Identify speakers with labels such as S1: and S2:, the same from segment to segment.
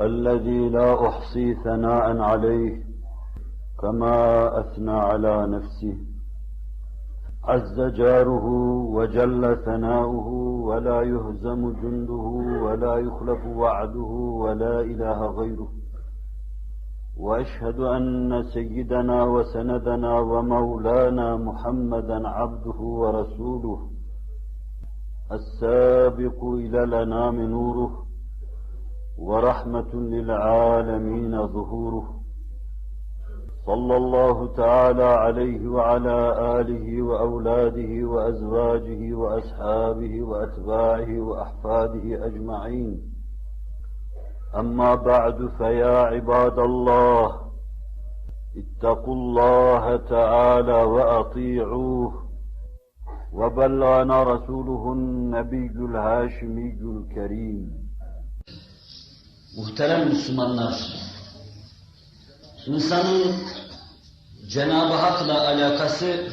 S1: الذي لا أحصي ثناء عليه كما أثنى على نفسه. عز جاره وجل ثناؤه ولا يهزم جنده ولا يخلف وعده ولا إله غيره. وأشهد أن سيدنا وسندنا ومولانا محمدا عبده ورسوله السابق إلى الأنام نوره. ورحمة للعالمين ظهوره. صلى الله تعالى عليه وعلى آله وأولاده وأزواجه وأصحابه وأتباعه وأحفاده أجمعين. أما بعد فيا عباد الله اتقوا الله تعالى وأطيعوه. وبلغنا رسوله النبي الهاشمي الكريم.
S2: Muhterem Müslümanlar, insanın Cenab-ı Hak'la alakası,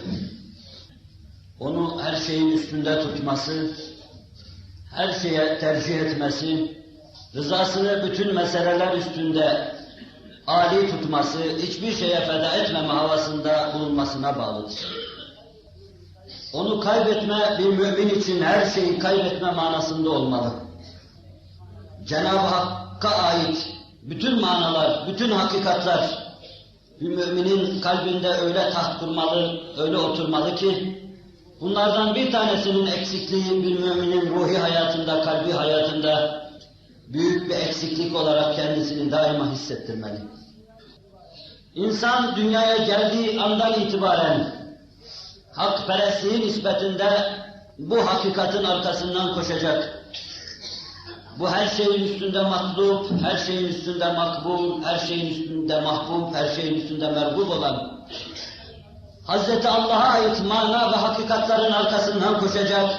S2: onu her şeyin üstünde tutması, her şeye tercih etmesi, rızasını bütün meseleler üstünde âli tutması, hiçbir şeye feda etmeme havasında bulunmasına bağlıdır. Onu kaybetme bir mümin için her şeyi kaybetme manasında olmalı. Cenab-ı Hakk'a ait bütün manalar, bütün hakikatler bir müminin kalbinde öyle taht kurmalı, öyle oturmalı ki bunlardan bir tanesinin eksikliği bir müminin ruhi hayatında, kalbi hayatında büyük bir eksiklik olarak kendisini daima hissettirmeli. İnsan dünyaya geldiği andan itibaren hakperestliğin nispetinde bu hakikatin arkasından koşacak. Bu her şeyin üstünde matlub, her şeyin üstünde makbul, her şeyin üstünde mahbub, her şeyin üstünde mergub olan Hz. Allah'a ait mana ve hakikatlerin arkasından koşacak.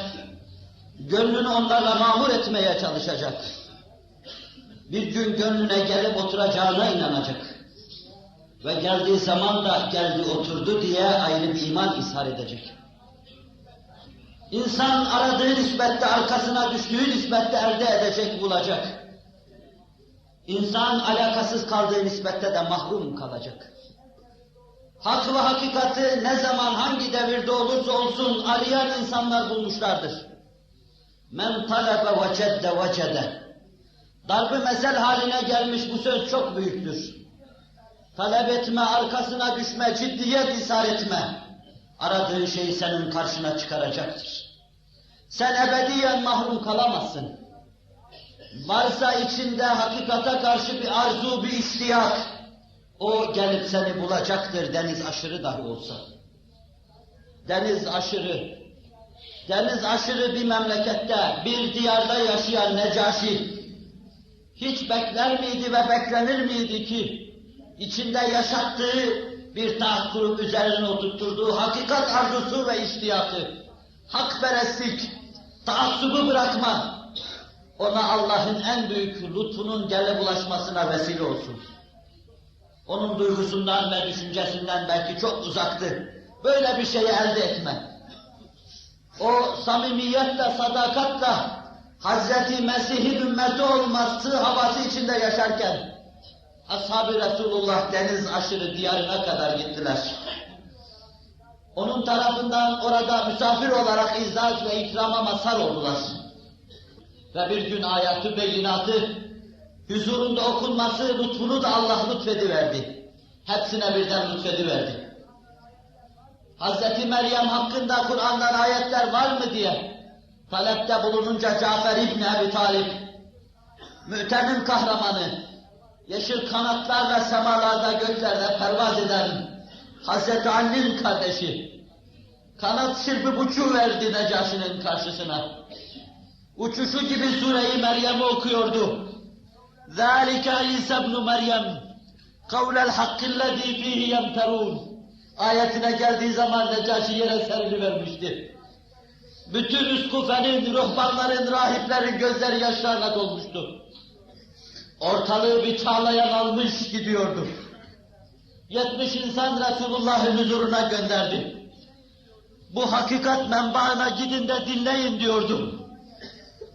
S2: Gönlünü onlarla mamur etmeye çalışacak. Bir gün gönlüne gelip oturacağına inanacak. Ve geldiği zaman da geldi oturdu diye ayrı bir iman ishar edecek. İnsan aradığı nispette, arkasına düştüğü nispette elde edecek, bulacak. İnsan alakasız kaldığı nispette de mahrum kalacak. Hak ve hakikati ne zaman, hangi devirde olursa olsun arayan insanlar bulmuşlardır. Men talebe vecedde vecede. Darbe mesel haline gelmiş bu söz çok büyüktür. Talep etme, arkasına düşme, ciddiyet ishar etme. Aradığın şeyi senin karşına çıkaracaktır. Sen ebediyen mahrum kalamazsın. Varsa içinde hakikate karşı bir arzu, bir istiyat, o gelip seni bulacaktır deniz aşırı dahi olsa. Deniz aşırı, deniz aşırı bir memlekette, bir diyarda yaşayan Necaşi, hiç bekler miydi ve beklenir miydi ki, içinde yaşattığı bir taht kurup üzerine oturtturduğu hakikat arzusu ve istiyatı, hakperestlik, taassubu bırakma, ona Allah'ın en büyük lütfunun gele bulaşmasına vesile olsun. Onun duygusundan ve düşüncesinden belki çok uzaktı. Böyle bir şeyi elde etme. O samimiyetle, sadakatle Hazreti Mesih'in ümmeti olması havası içinde yaşarken Ashab-ı Resulullah deniz aşırı diyarına kadar gittiler. Onun tarafından orada misafir olarak izzat ve ikrama mazhar oldular. Ve bir gün ayatü beyinatı huzurunda okunması lütfunu da Allah lütfediverdi. Hepsine birden lütfediverdi. Hazreti Meryem hakkında Kur'an'dan ayetler var mı diye talepte bulununca Cafer İbni Ebi Talip, mütemin kahramanı, yeşil kanatlarla semalarda göklerde pervaz eden Hazreti Ali'nin kardeşi, kanat çırpıp uçuverdi Necaşi'nin karşısına. Uçuşu gibi Sure-i Meryem'i okuyordu. ذَٰلِكَ عِيسَى بْنُ مَرْيَمْ قَوْلَ الْحَقِّ الَّذ۪ي ف۪يهِ يَمْتَرُونَ Ayetine geldiği zaman Necaşi yere serilivermişti. Bütün üskufenin, ruhbanların, rahiplerin gözleri yaşlarla dolmuştu. Ortalığı bir çağlayan almış gidiyordu. Yetmiş insan Resulullah'ın huzuruna gönderdi. Bu hakikat menbaına gidin de dinleyin diyordu.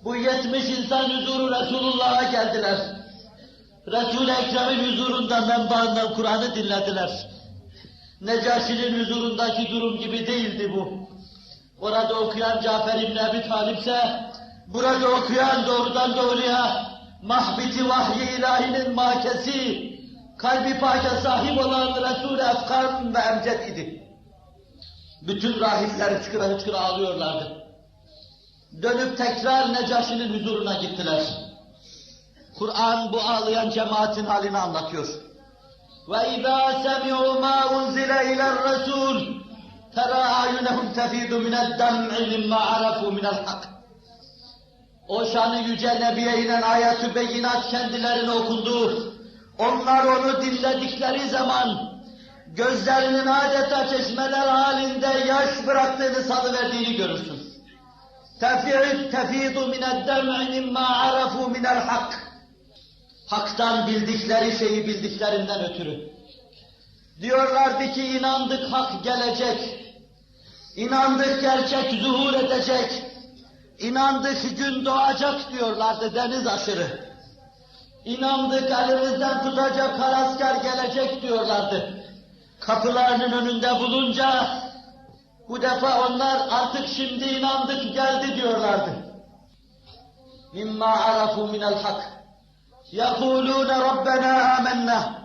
S2: Bu yetmiş insan huzuru Resulullah'a geldiler. Resul-i Ekrem'in huzurunda menbaından Kur'an'ı dinlediler. Necaşi'nin huzurundaki durum gibi değildi bu. Orada okuyan Cafer İbni Ebi Talip ise, burada okuyan doğrudan doğruya mahbiti vahyi ilahinin makesi, kalbi paka sahip olan Resul-i Efkan ve Emced idi. Bütün rahipler hıçkıra hıçkıra ağlıyorlardı. Dönüp tekrar Necaşi'nin huzuruna gittiler. Kur'an bu ağlayan cemaatin halini anlatıyor. وَإِذَا سَمِعُوا مَا أُنْزِلَ إِلَى الرَّسُولِ تَرَى أَعْيُنَهُمْ تَفِيضُ مِنَ الدَّمْعِ مِمَّا عَرَفُوا مِنَ الْحَقِّ O şanı yüce Nebi'ye inen ayet-ü beyinat kendilerine okundu. Onlar onu dinledikleri zaman gözlerinin adeta çeşmeler halinde yaş bıraktığını salıverdiğini görürsün. Tefid tefidu mined dem'i mimma arafu minel hak. Hak'tan bildikleri şeyi bildiklerinden ötürü. Diyorlardı ki inandık hak gelecek. İnandık gerçek zuhur edecek. İnandık gün doğacak diyorlardı deniz aşırı. İnandık elimizden tutacak karasker gelecek diyorlardı. Kapılarının önünde bulunca bu defa onlar artık şimdi inandık geldi diyorlardı. Mimma arafu minel hak. Yekulûne Rabbena amennâ.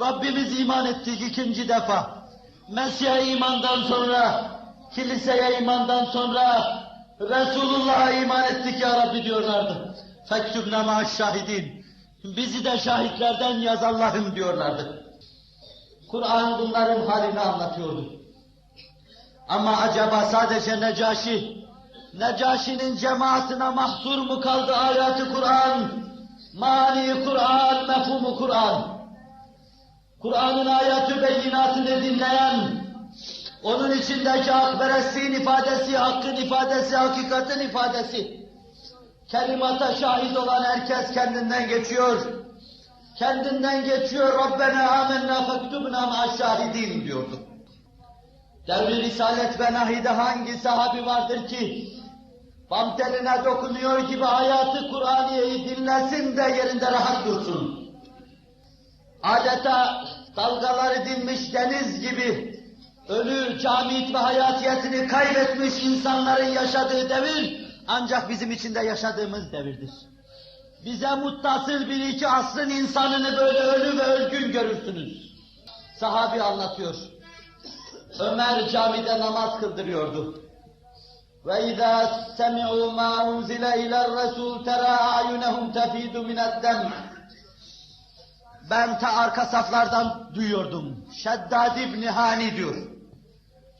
S2: Rabbimiz iman ettik ikinci defa. Mesih'e imandan sonra, kiliseye imandan sonra, Resulullah'a iman ettik ya Rabbi diyorlardı. Fektübne ma'aş şahidin. Bizi de şahitlerden yaz Allah'ım diyorlardı. Kur'an bunların halini anlatıyordu. Ama acaba sadece Necaşi, Necaşi'nin cemaatine mahsur mu kaldı ayatı Kur'an, mani Kur'an, mefhumu Kur'an? Kur'an'ın ayatı beyinatını dinleyen, onun içindeki hakperestliğin ifadesi, hakkın ifadesi, hakikatin ifadesi, kelimata şahit olan herkes kendinden geçiyor. Kendinden geçiyor, Rabbena amennâ fektubna ma'aşşahidin diyordu. Devri Risalet ve Nahi'de hangi sahabi vardır ki, bam dokunuyor gibi hayatı Kur'aniye'yi dinlesin de yerinde rahat dursun. Adeta dalgaları dinmiş deniz gibi, ölü, camit ve hayatiyetini kaybetmiş insanların yaşadığı devir, ancak bizim içinde yaşadığımız devirdir. Bize muttasıl bir iki asrın insanını böyle ölü ve ölgün görürsünüz. Sahabi anlatıyor. Ömer camide namaz kıldırıyordu. Ve izâ semi'û mâ unzile iler-resûl terâ a'yunehum tefîdu mined-dem' Ben ta arka saflardan duyuyordum. Şeddad İbni Hani diyor.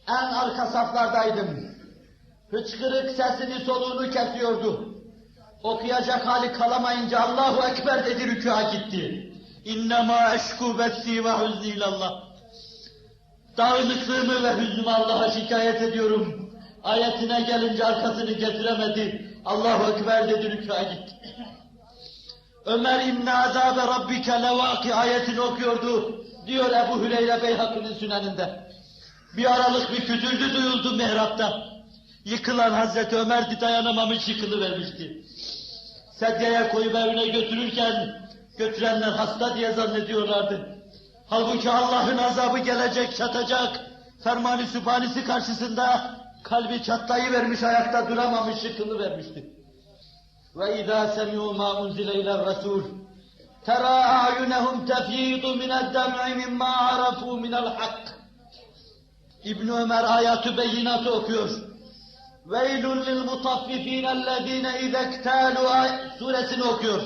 S2: En arka saflardaydım. Hıçkırık sesini soluğunu kesiyordu. Okuyacak hali kalamayınca Allahu Ekber dedi rükûa gitti. İnnemâ eşkû besî ve huzni ilallah. Dağınıklığımı ve hüznümü Allah'a şikayet ediyorum. Ayetine gelince arkasını getiremedi. Allahu Ekber dedi rükûa gitti. Ömer inne azabe rabbike levâki ayetini okuyordu. Diyor Ebu Hüreyre Beyhakı'nın süneninde. Bir aralık bir kütüldü duyuldu mihrapta. Yıkılan Hazreti Ömer'di dayanamamış yıkılıvermişti. Sedyeye koyup evine götürürken götürenler hasta diye zannediyorlardı. Halbuki Allah'ın azabı gelecek, çatacak. Fermani sübhanisi karşısında kalbi çatlayıvermiş, ayakta duramamış, yıkılıvermişti. Ve izâ semi'û mâ unzile ilâ rasûl. Terâ a'yunehum tefîdu mine'd-dem'i mimmâ arafû minel hak. İbn Ömer ayatü beyinatı okuyor. وَيْلٌ لِلْمُطَفِّفِينَ الَّذ۪ينَ اِذَا اكْتَالُوا suresini okuyor.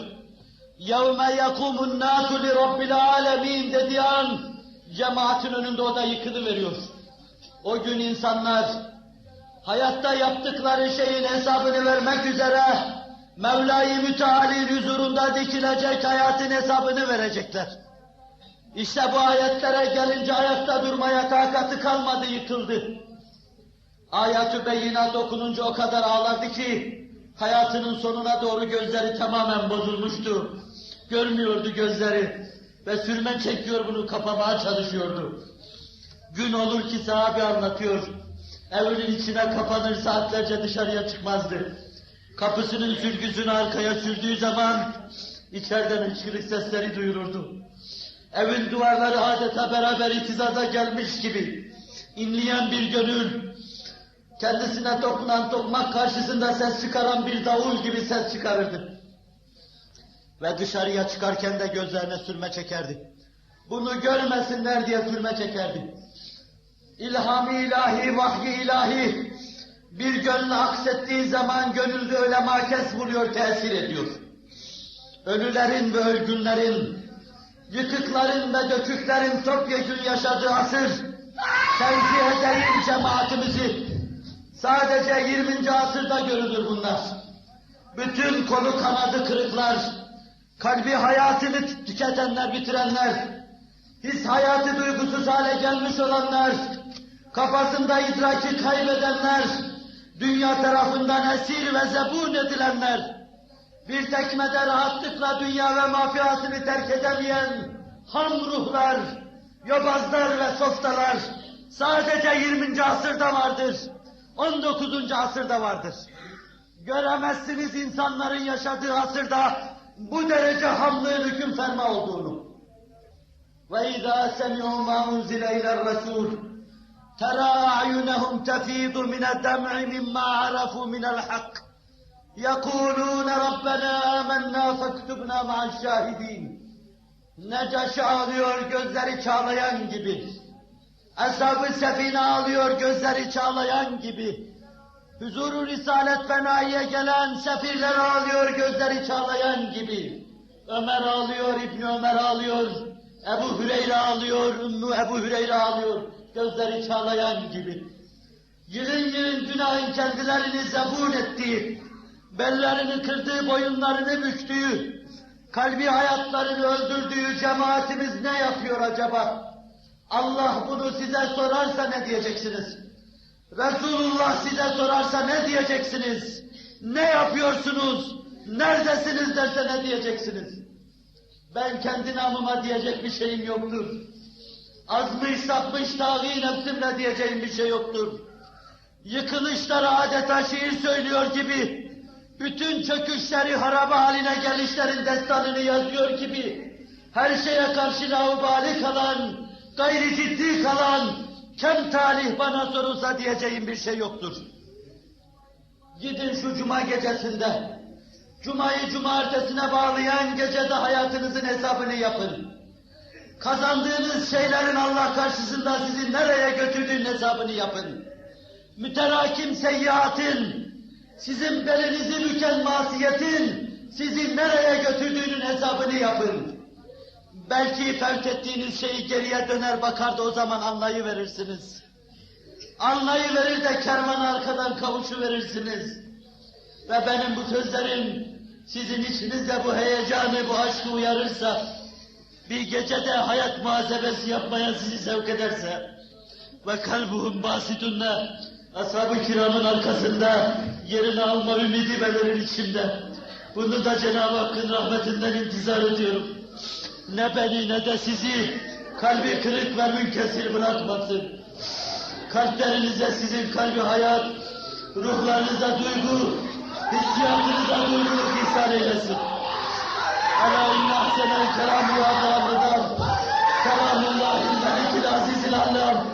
S2: يَوْمَ يَقُومُ النَّاسُ لِرَبِّ الْعَالَمِينَ dediği an cemaatin önünde o da yıkılıveriyor. O gün insanlar hayatta yaptıkları şeyin hesabını vermek üzere Mevla-i Müteal'in huzurunda dikilecek hayatın hesabını verecekler. İşte bu ayetlere gelince ayakta durmaya takatı kalmadı, yıkıldı. Ayet-ü beyinat okununca o kadar ağlardı ki, hayatının sonuna doğru gözleri tamamen bozulmuştu. Görmüyordu gözleri ve sürme çekiyor bunu kapamaya çalışıyordu. Gün olur ki sahabe anlatıyor, evinin içine kapanır saatlerce dışarıya çıkmazdı. Kapısının sürgüsünü arkaya sürdüğü zaman içeriden hıçkırık sesleri duyulurdu. Evin duvarları adeta beraber itizaza gelmiş gibi inleyen bir gönül, kendisine dokunan tokmak karşısında ses çıkaran bir davul gibi ses çıkarırdı. Ve dışarıya çıkarken de gözlerine sürme çekerdi. Bunu görmesinler diye sürme çekerdi. İlham-ı ilahi, vahyi ilahi bir gönlü aksettiği zaman gönülde öyle makes buluyor, tesir ediyor. Ölülerin ve ölgünlerin, yıkıkların ve döküklerin topyekun yaşadığı asır, tenzih edeyim cemaatimizi, sadece 20. asırda görülür bunlar. Bütün kolu kanadı kırıklar, kalbi hayatını tüketenler, bitirenler, his hayatı duygusuz hale gelmiş olanlar, kafasında idraki kaybedenler, dünya tarafından esir ve zebun edilenler, bir tekmede rahatlıkla dünya ve mafiyasını terk edemeyen ham ruhlar, yobazlar ve softalar sadece 20. asırda vardır. 19. asırda vardır. Göremezsiniz insanların yaşadığı asırda bu derece hamlığın hüküm ferma olduğunu. وَاِذَا سَمِعُوا مَا اُنْزِلَ اِلَى الرَّسُولِ تَرَى أَعْيُنَهُمْ تَفِيضُ مِنَ الدَّمْعِ مِمَّا عَرَفُوا مِنَ الْحَقِّ يَقُولُونَ رَبَّنَا آمَنَّا فَاكْتُبْنَا مَعَ الشَّاهِدِينَ Necaşi ağlıyor gözleri çağlayan gibi. Eshab-ı Sefine ağlıyor gözleri çağlayan gibi. Huzuru Risalet Fenayi'ye gelen sefirler ağlıyor gözleri çağlayan gibi. Ömer ağlıyor, İbn Ömer ağlıyor, Ebu Hüreyre ağlıyor, Ümmü Ebu Hüreyre ağlıyor, gözleri çağlayan gibi. Yılın yılın günahın kendilerini zebun ettiği, bellerini kırdığı, boyunlarını büktüğü, kalbi hayatlarını öldürdüğü cemaatimiz ne yapıyor acaba? Allah bunu size sorarsa ne diyeceksiniz? Resulullah size sorarsa ne diyeceksiniz? Ne yapıyorsunuz? Neredesiniz derse ne diyeceksiniz? Ben kendi namıma diyecek bir şeyim yoktur. Azmış sapmış tağî nefsimle diyeceğim bir şey yoktur. Yıkılışları adeta şiir söylüyor gibi, bütün çöküşleri harabe haline gelişlerin destanını yazıyor gibi, her şeye karşı laubali kalan, gayri ciddi kalan, kem talih bana sorulsa diyeceğim bir şey yoktur. Gidin şu cuma gecesinde, cumayı cumartesine bağlayan gecede hayatınızın hesabını yapın. Kazandığınız şeylerin Allah karşısında sizi nereye götürdüğünün hesabını yapın. Müterakim seyyiatın, sizin belinizi büken masiyetin sizi nereye götürdüğünün hesabını yapın. Belki fevk ettiğiniz şeyi geriye döner bakar da o zaman anlayıverirsiniz. Anlayıverir de kervan arkadan kavuşu verirsiniz. Ve benim bu sözlerim sizin içinizde bu heyecanı, bu aşkı uyarırsa, bir gecede hayat muhasebesi yapmaya sizi sevk ederse, ve kalbuhum basidunne, ashab-ı kiramın arkasında yerini alma ümidi belirir içimde. Bunu da Cenab-ı Hakk'ın rahmetinden intizar ediyorum. Ne beni ne de sizi. Kalbi kırık ve münkesir bırakmasın. Kalplerinize sizin kalbi hayat, ruhlarınıza duygu, hissiyatınıza duyguluk ihsan eylesin. Ala inne ahsenel kelamu ve adamıdan kelamullahil melikil azizil allam.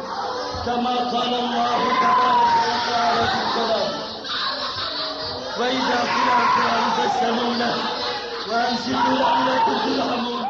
S2: Kema kâlallahu tebâreke ve teâlâ fil ve izâ kılâ kılâ festemûne ve ensiddû le'allekum turhamun